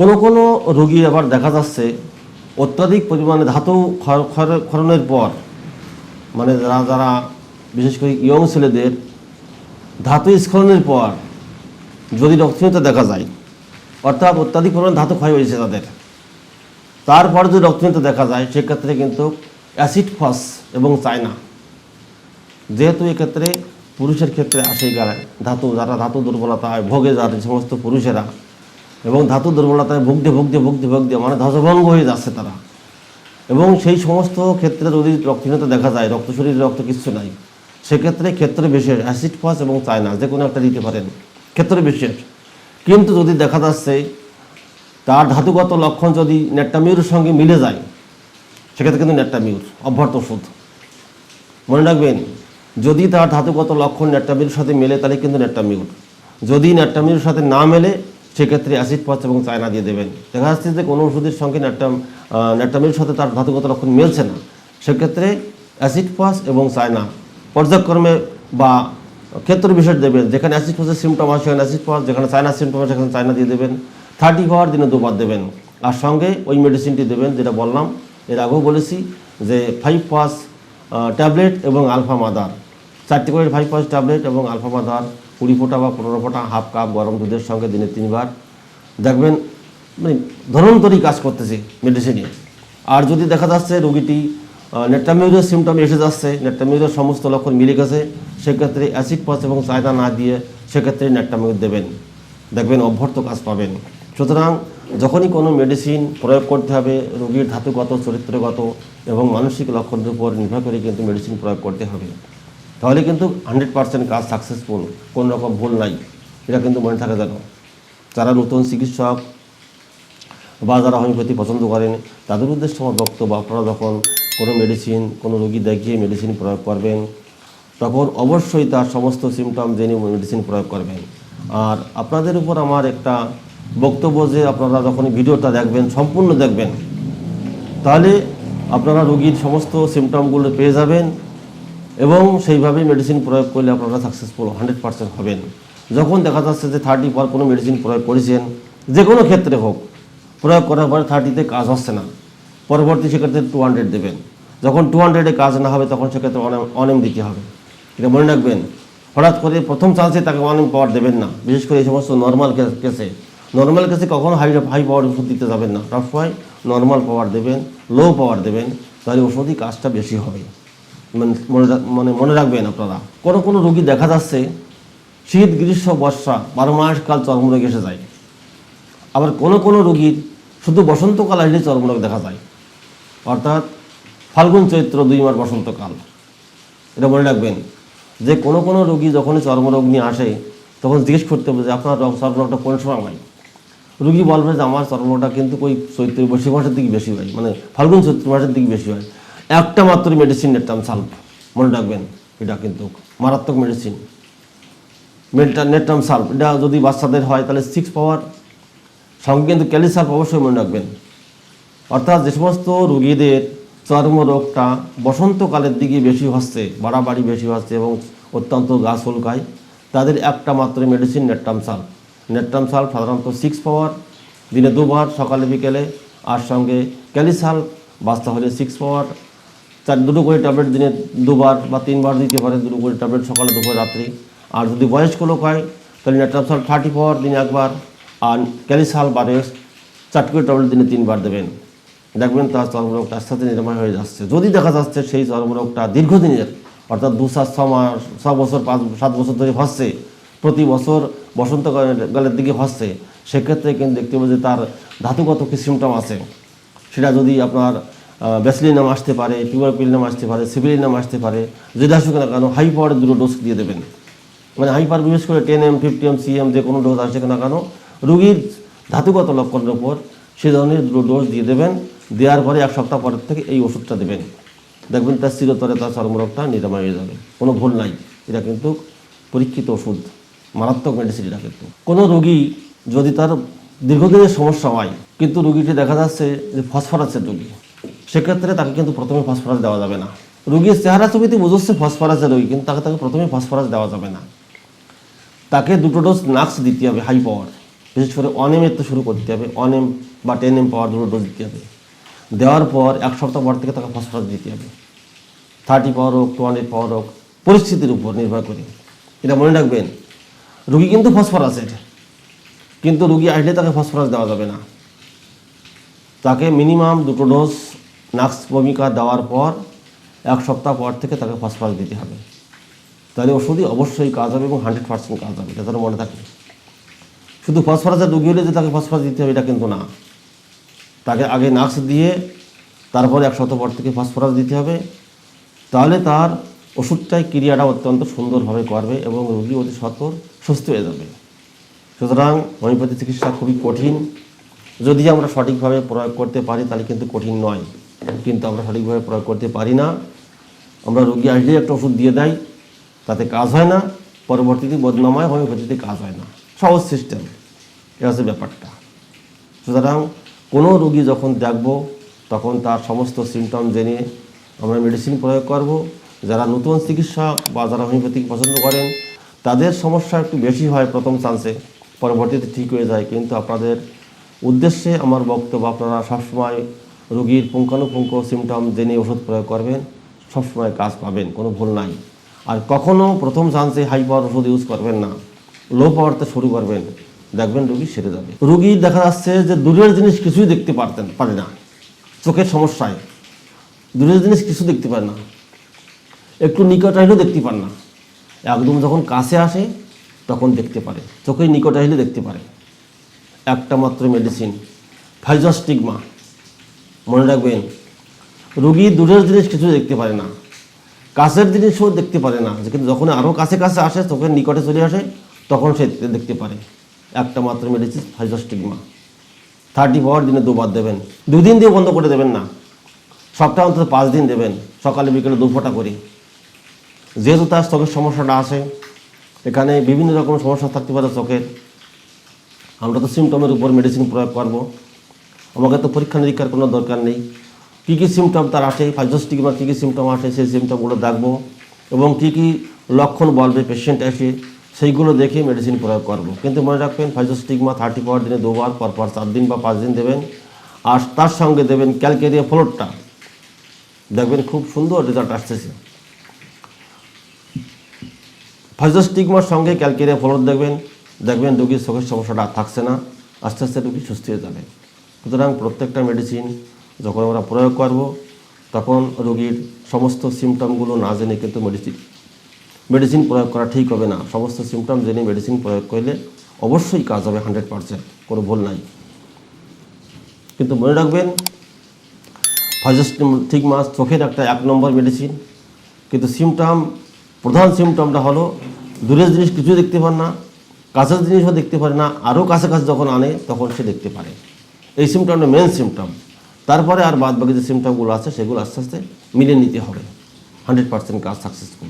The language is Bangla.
কোনো কোনো রোগী আবার দেখা যাচ্ছে অত্যাধিক পরিমাণে ধাতু ক্ষরণের পর মানে যারা যারা বিশেষ করে ইয়ং ছেলেদের ধাতু স্খলনের পর যদি রক্তহীনতা দেখা যায়, অর্থাৎ অত্যাধিক পরিমাণে ধাতু ক্ষয় হয়েছে তাদের, তারপর যদি রক্তহীনতা দেখা যায়, সেক্ষেত্রে কিন্তু অ্যাসিড ফস এবং চায়না, যেহেতু এক্ষেত্রে পুরুষের ক্ষেত্রে আসে গেলে ধাতু, যারা ধাতু দুর্বলতায় ভোগে যার সমস্ত পুরুষেরা এবং ধাতু দুর্বলতায় ভুগতে ভুগতে ভুগতে ভুগতে মানে ধ্বজভঙ্গ হয়ে যাচ্ছে তারা। এবং সেই সমস্ত ক্ষেত্রে যদি রক্তহীনতা দেখা যায়, রক্ত শরীরে রক্ত কিচ্ছু নাই, সেক্ষেত্রে ক্ষেত্রে বিশেষ অ্যাসিড ফস এবং চায়না যে কোনো একটা দিতে পারেন, ক্ষেত্রে বিশেষ। কিন্তু যদি দেখা যাচ্ছে, তার ধাতুগত লক্ষণ যদি নেট্টামিউর সঙ্গে মিলে যায়, সেক্ষেত্রে কিন্তু নেট্টামিউর, অভ্যর্থ ওষুধ। মনে রাখবেন, যদি তার ধাতুগত লক্ষণ নেট্টামিউর সাথে মেলে, তাহলে কিন্তু নেট্টামিউর। যদি নেট্টামিউর সাথে না মেলে সেক্ষেত্রে অ্যাসিড পাস এবং চায়না দিয়ে দেবেন। দেখা যাচ্ছে যে কোনো ওষুধের সঙ্গে নেট্টাম নেট্টামিউর সাথে তার ধাতুগত লক্ষণ মিলছে না। সেক্ষেত্রে অ্যাসিড পাস এবং চায়না পর্যায়ক্রমে বা ক্ষেত্র বিশেষ দেবেন। যেখানে অ্যাসিড পাসের সিমটম আসে, সেখানে অ্যাসিড পাস যেখানে চায়না সিমটম আসে, সেখানে চায়না দিয়ে দেবেন। থার্টি হওয়ার দিনে দুবার দেবেন। আর সঙ্গে ওই মেডিসিনটি দেবেন, যেটা বললাম, এর আগেও বলেছি যে ফাইভ পাস ট্যাবলেট এবং আলফা মাদার চারটি করে ফাইভ পাস ট্যাবলেট এবং আলফা মাদার কুড়ি ফোঁটা বা পনেরো ফোঁটা, হাফ কাপ গরম দুধের সঙ্গে দিনে তিনবার। দেখবেন মানে ধরন্তরই কাজ করতেছে মেডিসিনে আর যদি দেখা যাচ্ছে রোগীটি নেট্টামিউরের সিমটম এসে যাচ্ছে নেট্টামিউরের সমস্ত লক্ষণ মিলে গেছে, সেক্ষেত্রে অ্যাসিড পাস এবং চায়না না দিয়ে সেক্ষেত্রে নেট্টামিউর দেবেন। দেখবেন অভ্যর্থ কাজ পাবেন। সুতরাং যখনই কোনো মেডিসিন প্রয়োগ করতে হবে, রোগীর ধাতুগত, চরিত্রগত এবং মানসিক লক্ষণের উপর নির্ভর করে কিন্তু মেডিসিন প্রয়োগ করতে হবে। তাহলে কিন্তু হান্ড্রেড পার্সেন্ট কাজ সাকসেসফুল কোনো রকম ভুল নাই। এটা কিন্তু মনে থাকে যেন। যারা নতুন চিকিৎসক বা যারা হোমিওপ্যাথি পছন্দ করেন, তাদের উদ্দেশ্যে আমার বক্তব্য, আপনারা যখন কোনো মেডিসিন কোনো রোগী দেখিয়ে মেডিসিন প্রয়োগ করবেন, তখন অবশ্যই তার সমস্ত সিমটম জেনে মেডিসিন প্রয়োগ করবেন। আর আপনাদের উপর আমার একটা বক্তব্য যে আপনারা যখন ভিডিওটা দেখবেন, সম্পূর্ণ দেখবেন, তাহলে আপনারা রোগীর সমস্ত সিমটমগুলো পেয়ে যাবেন এবং সেইভাবেই মেডিসিন প্রয়োগ করলে আপনারা সাকসেসফুল হান্ড্রেড পার্সেন্ট হবেন। যখন দেখা যাচ্ছে যে থার্টি পর কোনো মেডিসিন প্রয়োগ করেছেন, যে কোনো ক্ষেত্রে হোক, প্রয়োগ করার পরে থার্টিতে কাজ হচ্ছে না। পরবর্তী সেক্ষেত্রে টু হান্ড্রেড দেবেন। যখন টু হান্ড্রেডে কাজ না হবে, তখন সেক্ষেত্রে অনেম দিতে হবে। এটা মনে রাখবেন। হঠাৎ করে প্রথম চান্সে তাকে অনেম পাওয়ার দেবেন না। বিশেষ করে এই সমস্ত নর্মাল কেসে নর্মাল কেসে কখনো হাই হাই পাওয়ার ওষুধ দিতে যাবেন না। সবসময় নর্মাল পাওয়ার দেবেন লো পাওয়ার দেবেন, তাহলে ওষুধই কাজটা বেশি হবে। মানে মনে মনে রাখবেন আপনারা। কোনো কোনো রোগী দেখা যাচ্ছে, শীত, গ্রীষ্ম, বর্ষা, বারো মাস কাল চর্মরোগ এসে যায়। আবার কোনো কোনো রোগীর শুধু বসন্তকাল আসলে চর্মরোগ দেখা যায়। অর্থাৎ ফাল্গুন চৈত্র দুই মাস বসন্তকাল। এটা মনে রাখবেন। যে কোনো কোনো রোগী যখনই চর্মরোগ নিয়ে আসে, তখন জিজ্ঞেস করতে হবে যে, আপনার চর্মরোগটা কোন সময় হয়? রুগী বলবে যে, আমার চর্মরোগটা কিন্তু ওই চৈত্র বৈশাখ মাসের দিকে বেশি হয়। মানে ফাল্গুন চৈত্র মাসের দিকে বেশি হয়। একটা মাত্র মেডিসিন সাল্প মনে রাখবেন, এটা কিন্তু মারাত্মক মেডিসিন নেট্রাম সাল্প এটা যদি বাচ্চাদের হয়, তাহলে সিক্স পাওয়ার সঙ্গে কিন্তু ক্যালিসাল্প অবশ্যই মনে রাখবেন। অর্থাৎ যে সমস্ত রোগীদের চর্মরোগটা বসন্তকালের দিকে বেশি হচ্ছে, বাড়াবাড়ি বেশি হচ্ছে এবং অত্যন্ত গা চুলকায় তাদের একটা মাত্র medicine natrum sulph natrum sulph সাধারণত সিক্স পাওয়ার দিনে দুবার, সকালে, বিকেলে। আর সঙ্গে ক্যালিসাল্প বাচ্চা হলে সিক্স পাওয়ার চার, দুটো করে ট্যাবলেট দিনে দুবার বা তিনবার দিতে পারে, দুটো করে ট্যাবলেট সকালে, দুপুর, রাত্রি। আর যদি বয়স্ক লোক হয়, তাহলে নেট্রাম থার্টি পাওয়ার দিনে একবার, আর ক্যালিসাল বারে চারটি করে ট্যাবলেট দিনে তিনবার দেবেন। দেখবেন তার চর্মরোগটা আস্তে আস্তে নিরাময় হয়ে যাচ্ছে। যদি দেখা যাচ্ছে সেই চর্মরোগটা দীর্ঘদিনের, অর্থাৎ দু সাত, ছ মাস, ছ বছর, পাঁচ, সাত বছর ধরে হচ্ছে, প্রতি বছর বসন্তকালের দিকে হচ্ছে, সেক্ষেত্রে কিন্তু দেখতে হবে যে তার ধাতুগত কি সিমটম আছে। সেটা যদি আপনার ব্যাসিলিনাম আসতে পারে টিউবারকুলিনাম আসতে পারে সিভিলিনাম আসতে পারে, যদি আসুক না কেন হাই পাওয়ারের দুটো ডোজ দিয়ে দেবেন। মানে হাইপার বিশেষ করে ten M fifty M C M যে কোনো ডোজ আসে না কেন, রুগীর ধাতুগত লক্ষণের উপর সে ধরনের দুটো ডোজ দিয়ে দেবেন, দেওয়ার পরে এক সপ্তাহ পরের থেকে এই ওষুধটা দেবেন। দেখবেন তার চিরতরে তার চর্মরোগটা নিরাময় হয়ে যাবে। কোনো ভুল নাই, এটা কিন্তু পরীক্ষিত ওষুধ, মারাত্মক মেডিসিন এটা কিন্তু। কোনো রোগী যদি তার দীর্ঘদিনের সমস্যা হয়, কিন্তু রুগীটি দেখা যাচ্ছে যে ফসফরাসের রোগী। সেক্ষেত্রে তাকে কিন্তু প্রথমে ফসফরাস দেওয়া যাবে না। রুগীর চেহারা ছবিতে বুঝচ্ছে ফসফরাসের রোগী, কিন্তু তাকে তাকে প্রথমে ফসফরাস দেওয়া যাবে না। তাকে দুটো ডোজ নাক্স দিতে হবে হাই পাওয়ার বিশেষ করে অনেমের তো শুরু করতে হবে অনেম বা টেন এম পাওয়ার দুটো ডোজ দিতে হবে। দেওয়ার পর এক সপ্তাহ পর থেকে তাকে ফসফরাস দিতে হবে। থার্টি পাওয়ার হোক টু হান্ড্রেড পাওয়ার হোক, পরিস্থিতির উপর নির্ভর করে। এটা মনে রাখবেন, রুগী কিন্তু ফসফরাসের কিন্তু রুগী আসলে তাকে ফসফরাস দেওয়া যাবে না। তাকে মিনিমাম দুটো ডোজ নাক্স ভূমিকা দেওয়ার পর এক সপ্তাহ পর থেকে তাকে ফসফরাস দিতে হবে। তাহলে ওষুধই অবশ্যই কাজ হবে এবং হান্ড্রেড পার্সেন্ট কাজ হবে, এটা মনে থাকে। শুধু ফসফরাসের রুগী হলে যে তাকে ফসফরাস দিতে হবে, এটা কিন্তু না। তাকে আগে নাক্স দিয়ে তারপরে এক সপ্তাহ পর থেকে ফসফরাস দিতে হবে। তাহলে তার ওষুধটাই ক্রিয়াটা অত্যন্ত সুন্দরভাবে করবে এবং রুগী অতি সত্বর সুস্থ হয়ে যাবে। সুতরাং হোমিওপ্যাথি চিকিৎসা খুবই কঠিন। যদি আমরা সঠিকভাবে প্রয়োগ করতে পারি, তাহলে কিন্তু কঠিন নয়। কিন্তু আমরা সঠিকভাবে প্রয়োগ করতে পারি না। আমরা রোগী আসলেই একটা ওষুধ দিয়ে দেয়, তাতে কাজ হয় না, পরবর্তীতে বদনামায় হোমিওপ্যাথিতে কাজ হয় না। সহজ সিস্টেম এটা হচ্ছে ব্যাপারটা। সুতরাং কোনো রোগী যখন দেখব, তখন তার সমস্ত সিমটম জেনে আমরা মেডিসিন প্রয়োগ করব। যারা নতুন চিকিৎসা বা যারা হোমিওপ্যাথিক পছন্দ করেন, তাদের সমস্যা একটু বেশি হয় প্রথম চান্সে পরবর্তীতে ঠিক হয়ে যায়। কিন্তু আপনাদের উদ্দেশ্যে আমার বক্তব্য আপনারা সবসময় রোগীর পুঙ্খানুপুঙ্খ সিমটম জেনে ওষুধ প্রয়োগ করবেন, সবসময় কাজ পাবেন, কোনো ভুল নাই। আর কখনও প্রথম চান্সে হাই পাওয়ার ওষুধ ইউজ করবেন না। লো পাওয়ারতে শুরু করবেন, দেখবেন রুগী সেরে যাবে। রুগী দেখা যাচ্ছে যে দূরের জিনিস কিছুই দেখতে পারতেন, পারে না। চোখের সমস্যায়। দূরের জিনিস কিছু দেখতে পারে না। একটু নিকট আসলেও দেখতে পান না। একদম যখন কাছে আসে, তখন দেখতে পারে। চোখের নিকট আসলে দেখতে পারে। একটা মাত্র মেডিসিন ফাইজস্টিগমা মনে রাখবেন, রুগী দূরের জিনিস কিছু দেখতে পারে না কাছের জিনিসও দেখতে পারে না, কিন্তু যখন আরও কাছে কাছে আসে চোখের নিকটে চলে আসে, তখন সে দেখতে পারে। একটা মাত্র মেডিসিন ফাইজস্টিগমা থার্টি পাওয়ার দিনে দুবার দেবেন। দুদিন দিয়ে বন্ধ করে দেবেন না। সপ্তাহে অন্তত পাঁচ দিন দেবেন, সকালে বিকেলে দু করে। যেহেতু তার চোখের সমস্যাটা আছে, এখানে বিভিন্ন রকম সমস্যা থাকতে পারে চোখের আমরা তো সিমটমের উপর মেডিসিন প্রয়োগ করব। আমাকে তো পরীক্ষা নিরীক্ষার কোনো দরকার নেই। কী কী সিমটম তার আসে? ফাইজোস্টিগমার কী কী সিমটম আসে? সেই সিমটমগুলো দেখব। এবং কী কী লক্ষণ বলবে? পেশেন্ট এসে সেইগুলো দেখে মেডিসিন প্রয়োগ করব। কিন্তু মনে রাখবেন ফাইজোস্টিগমা থার্টি পাওয়ার দিনে দুবার পর পর চার দিন বা পাঁচ দিন দেবেন। আর তার সঙ্গে দেবেন ক্যালকেরিয়া ফ্লোরটা দেখবেন খুব সুন্দর রেজাল্ট আসতেছে। ফাইজোস্টিগমার সঙ্গে ক্যালকেরিয়া ফ্লোর দেখবেন। দেখবেন রোগীর চোখের সমস্যাটা থাকছে না। আস্তে আস্তে রুগী সুস্থ হয়ে যাবে। সুতরাং প্রত্যেকটা মেডিসিন যখন আমরা প্রয়োগ করব, তখন রোগীর সমস্ত সিমটমগুলো না জেনে কিন্তু মেডিসিন মেডিসিন প্রয়োগ করা ঠিক হবে না। সমস্ত সিমটম জেনে মেডিসিন প্রয়োগ করলে অবশ্যই কাজ হবে হান্ড্রেড পারসেন্ট কোনো ভুল নাই। কিন্তু মনে রাখবেন ঠিক মাস চোখের একটা এক নম্বর মেডিসিন কিন্তু সিমটম প্রধান সিমটমটা হলো দূরের জিনিস কিছু দেখতে পান না, কাছের জিনিসও দেখতে পারে না, আরও কাছে কাছে যখন আনে, তখন সে দেখতে পারে। এই সিমটমটা মেন সিমটম তারপরে আর বাদ বাকি যে সিমটমগুলো আছে, সেগুলো আস্তে আস্তে মিলে নিতে হবে। হান্ড্রেড পার্সেন্ট কাজ সাকসেসফুল